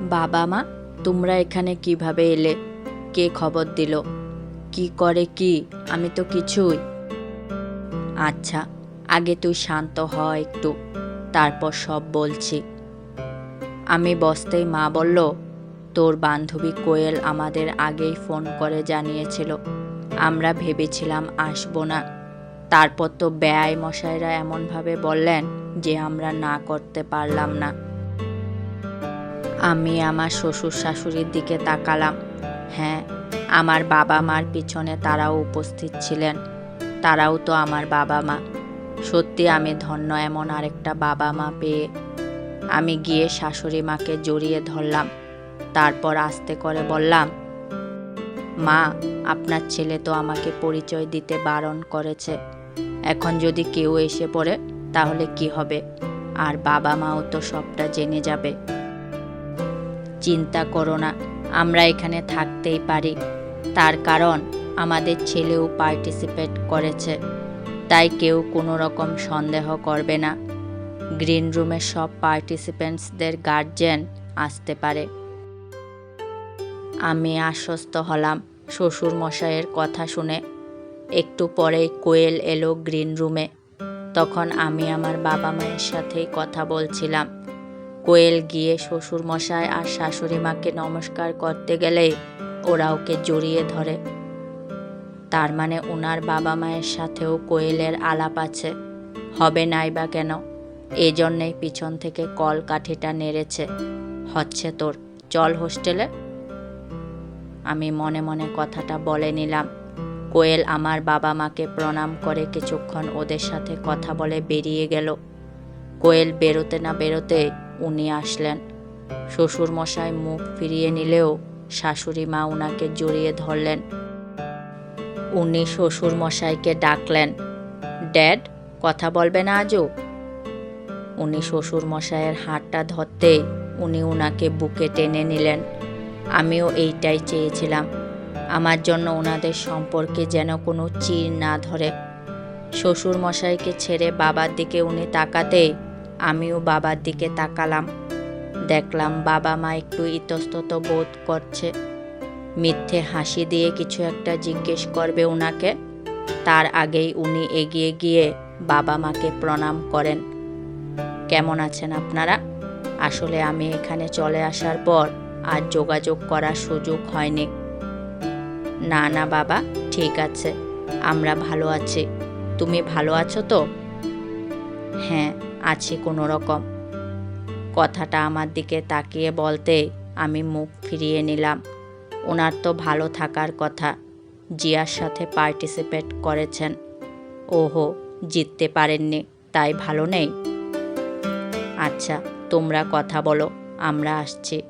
বাবা মা, তোমরা এখানে কীভাবে এলে? কে খবর দিল? কি করে কি? আমি তো কিছুই। আচ্ছা আগে তুই শান্ত হ একটু, তারপর সব বলছি। আমি বসতেই মা বলল, তোর বান্ধবী কোয়েল আমাদের আগেই ফোন করে জানিয়েছিল। আমরা ভেবেছিলাম আসব না। তারপর তো ব্যয় মশাইরা এমনভাবে বললেন যে আমরা না করতে পারলাম না। আমি আমার শ্বশুর শাশুড়ির দিকে তাকালাম। হ্যাঁ আমার বাবা মার পিছনে তারাও উপস্থিত ছিলেন। তারাও তো আমার বাবা মা। সত্যি আমি ধন্য এমন আরেকটা বাবা মা পেয়ে। আমি গিয়ে শাশুড়ি মাকে জড়িয়ে ধরলাম। তারপর আস্তে করে বললাম, মা, আপনার ছেলে তো আমাকে পরিচয় দিতে বারণ করেছে। এখন যদি কেউ এসে পড়ে, তাহলে কি হবে? আর বাবা মাও তো সবটা জেনে যাবে। চিন্তা করো না, আমরা এখানে থাকতেই পারি। তার কারণ, আমাদের ছেলেও পার্টিসিপেট করেছে, তাই কেউ কোনো রকম সন্দেহ করবে না। গ্রিন রুমে সব পার্টিসিপেন্টসদের গার্জেন আসতে পারে। আমি আশ্বস্ত হলাম শ্বশুর মশাইয়ের কথা শুনে। একটু পরেই কোয়েল এলো গ্রিন রুমে তখন আমি আমার বাবা মায়ের সাথেই কথা বলছিলাম। কোয়েল গিয়ে শ্বশুর মশাই আর শাশুড়ি মাকে নমস্কার করতে গেলে ওরা ওকে জড়িয়ে ধরে। তার মানে ওনার বাবা মায়ের সাথেও কোয়েলের আলাপ আছে। হবে নাই বা কেন? এই জন্যেই পিছন থেকে কল কাঠিটা নেড়েছে। হচ্ছে তোর, চল হোস্টেলে। আমি মনে মনে কথাটা বলে নিলাম। কোয়েল আমার বাবা মাকে প্রণাম করে কিছুক্ষণ ওদের সাথে কথা বলে বেরিয়ে গেল। কোয়েল বেরোতে না বেরোতে উনি আসলেন। শ্বশুর মশাই মুখ ফিরিয়ে নিলেও শাশুড়ি মা উনাকে জড়িয়ে ধরলেন। উনি শ্বশুর মশাইকে ডাকলেন, ড্যাড, কথা বলবে না আজও? উনি শ্বশুর মশাইয়ের হাতটা ধরতেই উনি উনাকে বুকে টেনে নিলেন। আমিও এইটাই চেয়েছিলাম, আমার জন্য ওনাদের সম্পর্কে যেন কোনো চির না ধরে। শ্বশুর মশাইকে ছেড়ে বাবার দিকে উনি তাকাতেই আমিও বাবার দিকে তাকালাম। দেখলাম বাবা মা একটু ইতস্তত বোধ করছে। মিথ্যে হাসি দিয়ে কিছু একটা জিজ্ঞেস করবে ওনাকে তার আগেই উনি এগিয়ে গিয়ে বাবা মাকে প্রণাম করেন। কেমন আছেন আপনারা? আসলে আমি এখানে চলে আসার পর আর যোগাযোগ করার সুযোগ হয়নি। না না বাবা, ঠিক আছে। আমরা ভালো আছি। তুমি ভালো আছো তো? হ্যাঁ আছি কোনো রকম। কথাটা আমার দিকে তাকিয়ে বলতে আমি মুখ ফিরিয়ে নিলাম। ওনার তো ভালো থাকার কথা। জিয়ার সাথে পার্টিসিপেট করেছেন। ওহো, জিততে পারেননি, তাই ভালো নেই। আচ্ছা তোমরা কথা বলো, আমরা আসছি।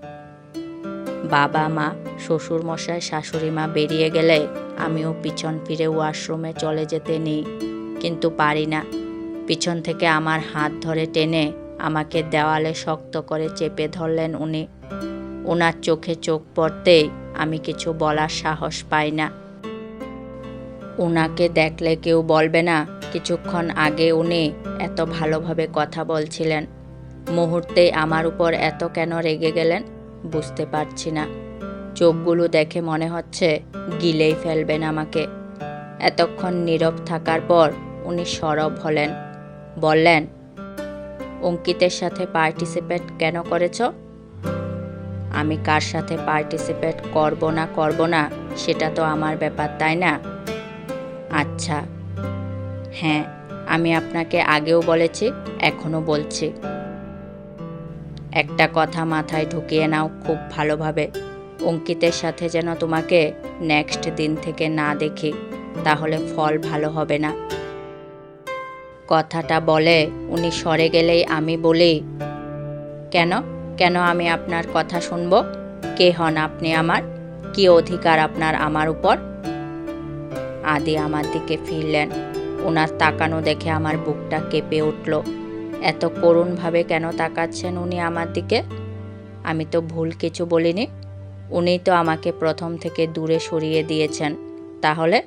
বাবা, মা, শ্বশুর মশাই, শাশুড়ি মা বেরিয়ে গেলে আমিও পিছন ফিরে ওয়াশরুমে চলে যেতে নিই। কিন্তু পারি না। পিছন থেকে আমার হাত ধরে টেনে আমাকে দেওয়ালে শক্ত করে চেপে ধরলেন উনি। ওনার চোখে চোখ পড়তেই আমি কিছু বলার সাহস পাই না। ওনাকে দেখলে কেউ বলবে না, কিছুক্ষণ আগে উনি এত ভালোভাবে কথা বলছিলেন। মুহূর্তেই আমার উপর এত কেন রেগে গেলেন বুঝতে পারছি না। চোখগুলো দেখে মনে হচ্ছে গিলেই ফেলবেন আমাকে। এতক্ষণ নীরব থাকার পর উনি সরব হলেন। বললেন, অঙ্কিতের সাথে পার্টিসিপেট কেন করেছ? আমি কার সাথে পার্টিসিপেট করব না করব না, সেটা তো আমার ব্যাপার, তাই না? আচ্ছা। হ্যাঁ আমি আপনাকে আগেও বলেছি, এখনও বলছি। একটা কথা মাথায় ঢুকিয়ে নাও খুব ভালোভাবে। অঙ্কিতের সাথে যেন তোমাকে নেক্সট দিন থেকে না দেখি, তাহলে ফল ভালো হবে না। কথাটা বলে, উনি সরে গেলেই আমি বলি, কেন? কেন আমি আপনার কথা শুনব? কে হন আপনি আমার? কি অধিকার আপনার আমার উপর? আদি আমার দিকে ফিরলেন। ওনার তাকানো দেখে আমার বুকটা কেঁপে উঠল। এত করুণভাবে কেন তাকাচ্ছেন উনি আমার দিকে? আমি তো ভুল কিছু বলিনি। উনি তো আমাকে প্রথম থেকে দূরে সরিয়ে দিয়েছেন। তাহলে?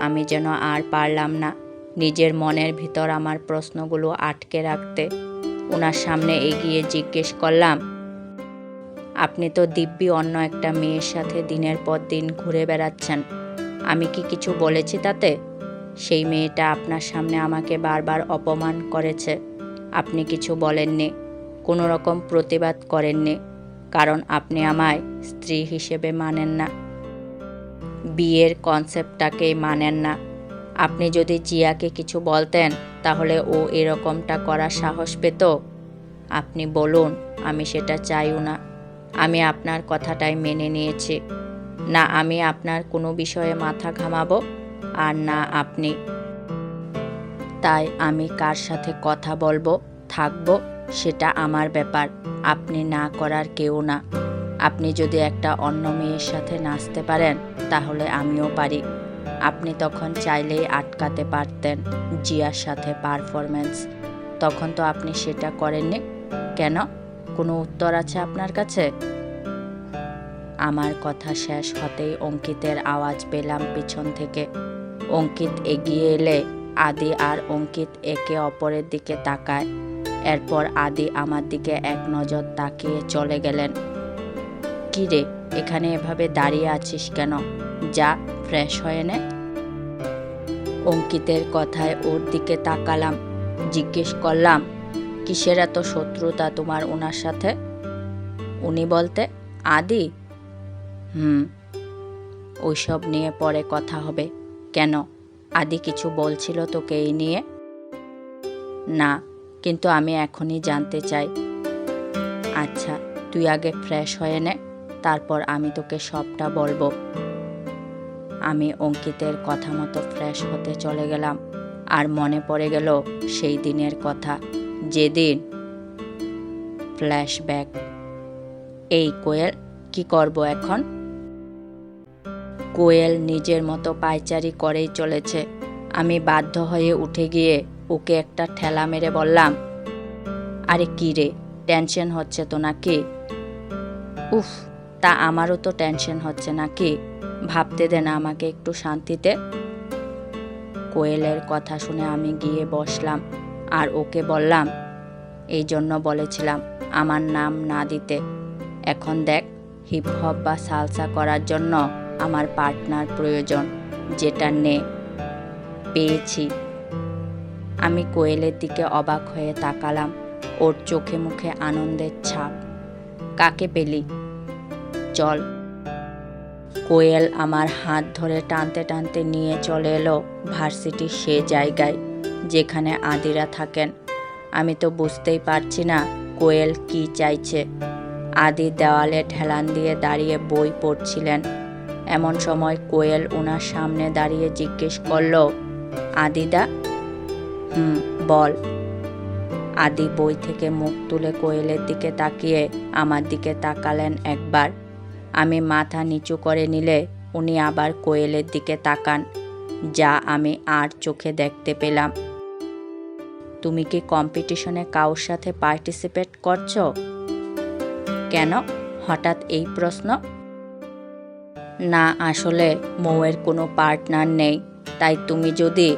আমি যেন আর পারলাম না। নিজের মনের ভিতর আমার প্রশ্নগুলো আটকে রাখতে ওনার সামনে এগিয়ে জিজ্ঞেস করলাম, আপনি তো দিব্যি অন্য একটা মেয়ের সাথে দিনের পর দিন ঘুরে বেড়াচ্ছেন, আমি কি কিছু বলেছি তাতে? সেই মেয়েটা আপনার সামনে আমাকে বারবার অপমান করেছে, আপনি কিছু বলেননি, কোনো রকম প্রতিবাদ করেননি, কারণ আপনি আমায় স্ত্রী হিসেবে মানেন না, বিয়ের কনসেপ্টটাকেই মানেন না। আপনি যদি জিয়াকে কিছু বলতেন, তাহলে ও এরকমটা করার সাহস পেত। আপনি বলুন, আমি সেটা চাইও না। আমি আপনার কথাটাই মেনে নিয়েছি। না, আমি আপনার কোনো বিষয়ে মাথা ঘামাবো, আর না আপনি। তাই আমি কার সাথে কথা বলব, থাকব, সেটা আমার ব্যাপার। আপনি না করার কেউ না। আপনি যদি একটা অন্য মেয়ের সাথে নাচতে পারেন, তাহলে আমিও পারি। আপনি তখন চাইলেই আটকাতে পারতেন জিয়ার সাথে পারফরমেন্স তখন তো আপনি সেটা করেননি। কেন? কোনো উত্তর আছে আপনার কাছে? আমার কথা শেষ হতেই অঙ্কিতের আওয়াজ পেলাম পিছন থেকে। অঙ্কিত এগিয়ে এলে আদি আর অঙ্কিত একে অপরের দিকে তাকায়। এরপর আদি আমার দিকে এক নজর তাকিয়ে চলে গেলেন। কি রে এখানে এভাবে দাঁড়িয়ে আছিস কেন? যা ফ্রেশ হয়ে নে। অঙ্কিতের কথায় ওর দিকে তাকালাম, জিজ্ঞেস করলাম, কিসের এত শত্রুতা তোমার ওনার সাথে? উনি বলতে, আদি। হুম, ওইসব নিয়ে পরে কথা হবে। কেন? আদি কিছু বলছিল তোকে এই নিয়ে? না, কিন্তু আমি এখনই জানতে চাই। আচ্ছা তুই আগে ফ্রেশ হয়ে নে, তারপর আমি তোকে সবটা বলব। আমি অঙ্কিতের কথা মতো ফ্রেশ হতে চলে গেলাম। আর মনে পড়ে গেল সেই দিনের কথা, যেদিন ফ্ল্যাশব্যাক এই কোয়েল কি করব এখন? কোয়েল নিজের মতো পায়চারি করেই চলেছে। আমি বাধ্য হয়ে উঠে গিয়ে ওকে একটা ঠেলা মেরে বললাম, আরে কি রে টেনশন হচ্ছে তো নাকি? উফ, তা আমারও তো টেনশন হচ্ছে নাকি? ভাবতে দে না আমাকে একটু শান্তিতে। কোয়েলের কথা শুনে আমি গিয়ে বসলাম আর ওকে বললাম, এই জন্য বলেছিলাম আমার নাম না দিতে। এখন দেখ হিপ হপ বা সালসা করার জন্য আমার পার্টনার প্রয়োজন, যেটা নে। পেয়েছি। আমি কোয়েলের দিকে অবাক হয়ে তাকালাম, ওর চোখে মুখে আনন্দের ছাপ। কাকে পেলি? চল কোয়েল আমার হাত ধরে টানতে টানতে নিয়ে চলে এলো ভার্সিটির সে জায়গায়, যেখানে আদিরা থাকেন। আমি তো বুঝতেই পারছি না কোয়েল কি চাইছে। আদি দেওয়ালে ঠেলান দিয়ে দাঁড়িয়ে বই পড়ছিলেন। এমন সময় কোয়েল ওনার সামনে দাঁড়িয়ে জিজ্ঞেস করল, আদিদা? হুম, বল। আদি বই থেকে মুখ তুলে কোয়েলের দিকে তাকিয়ে আমার দিকে তাকালেন একবার। আমি মাথা নিচু করে নিলে উনি আবার কোয়েলের দিকে তাকান, যা আমি আর চোখে দেখতে পেলাম। তুমি কি কম্পিটিশনে কারোর সাথে পার্টিসিপেট করছ? কেন? হঠাৎ এই প্রশ্ন? না, আসলে মৌয়ের কোনো পার্টনার নেই, তাই তুমি যদি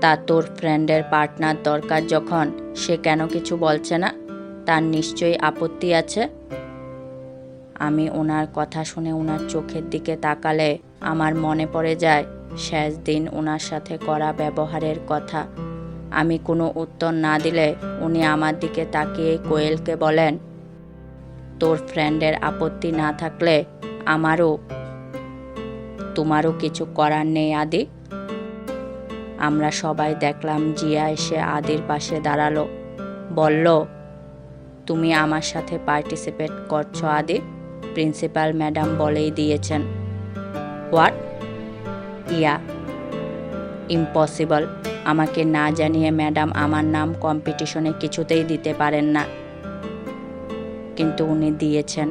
তা তোর ফ্রেন্ডের পার্টনার দরকার যখন, সে কেন কিছু বলছে না? তার নিশ্চয়ই আপত্তি আছে। আমি ওনার কথা শুনে ওনার চোখের দিকে তাকালে আমার মনে পড়ে যায়, শেষ দিন ওনার সাথে করা ব্যবহারের কথা। আমি কোনো উত্তর না দিলে উনি আমার দিকে তাকিয়ে কোয়েলকে বলেন, তোর ফ্রেন্ডের আপত্তি না থাকলে আমারও, তোমারও কিছু করার নেই আদি। আমরা সবাই দেখলাম জিয়া এসে আদির পাশে দাঁড়াল। বলল, তুমি আমার সাথে পার্টিসিপেট করছ আদি? প্রিন্সিপাল ম্যাডাম বলেই দিয়েছেন। হোয়াট? ইয়া। ইম্পসিবল। আমাকে না জানিয়ে ম্যাডাম আমার নাম কম্পিটিশনে কিছুতেই দিতে পারেন না। কিন্তু উনি দিয়েছেন।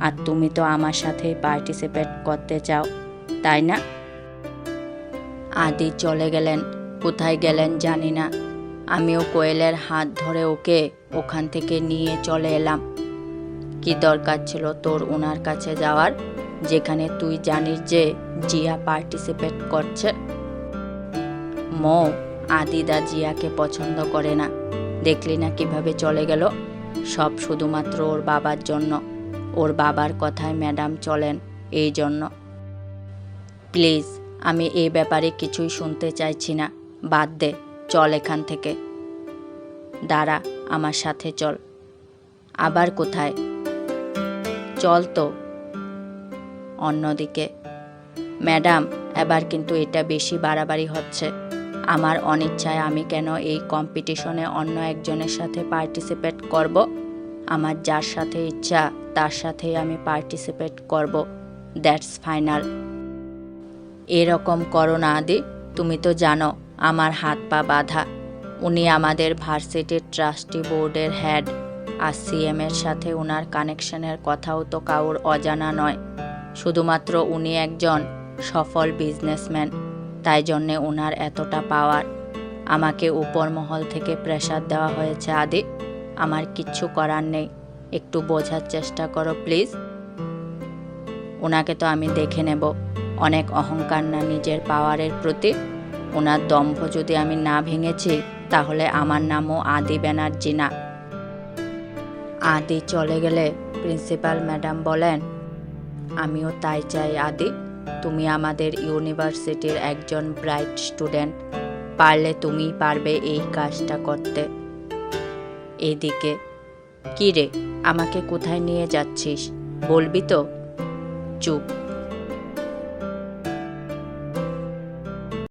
আর তুমি তো আমার সাথেই পার্টিসিপেট করতে চাও, তাই না? আদি চলে গেলেন। কোথায় গেলেন জানি না। আমিও কোয়েলের হাত ধরে ওকে ওখান থেকে নিয়ে চলে এলাম। কি দরকার ছিল তোর ওনার কাছে যাওয়ার, যেখানে তুই জানিস যে জিয়া পার্টিসিপেট করছে? মৌ, আদিদা জিয়াকে পছন্দ করে না। দেখলি না কীভাবে চলে গেল? সব শুধুমাত্র ওর বাবার জন্য। ওর বাবার কথায় ম্যাডাম চলেন, এই জন্য। প্লিজ, আমি এই ব্যাপারে কিছুই শুনতে চাইছি না। বাদ দে, চল এখান থেকে। দাঁড়া, আমার সাথে চল। আবার কোথায়? চল তো অন্যদিকে, ম্যাডাম, এবার কিন্তু এটা বেশি বাড়াবাড়ি হচ্ছে। আমার অনিচ্ছায় আমি কেন এই কম্পিটিশনে অন্য একজনের সাথে পার্টিসিপেট করব? আমার যার সাথে ইচ্ছা, তার সাথেই আমি পার্টিসিপেট করব। That's final. এরকম করো না আদি, তুমি তো জানো, আমার হাত পা বাঁধা। উনি আমাদের ভার্সিটির ট্রাস্টি বোর্ডের হেড। আর সিএম এর সাথে ওনার কানেকশনের কথাও তো কাউর অজানা নয়। শুধুমাত্র উনি একজন সফল বিজনেসম্যান, তাই জন্যে ওনার এতটা পাওয়ার। আমাকে উপর মহল থেকে প্রেশার দেওয়া হয়েছে, আদি। আমার কিচ্ছু করার নেই। একটু বোঝার চেষ্টা করো, প্লিজ। ওনাকে তো আমি দেখে নেব। অনেক অহংকার না নিজের পাওয়ারের প্রতি? ওনার দম্ভ যদি আমি না ভেঙেছি, তাহলে আমার নামও আদি ব্যানার্জি না। আদি চলে গেলে প্রিন্সিপাল ম্যাডাম বলেন, আমিও তাই চাই আদি, তুমি আমাদের ইউনিভার্সিটির একজন ব্রাইট স্টুডেন্ট, পারলে তুমি পারবে এই কাজটা করতে। এদিকে, কি রে, আমাকে কোথায় নিয়ে যাচ্ছিস? বলবি তো? চুপ।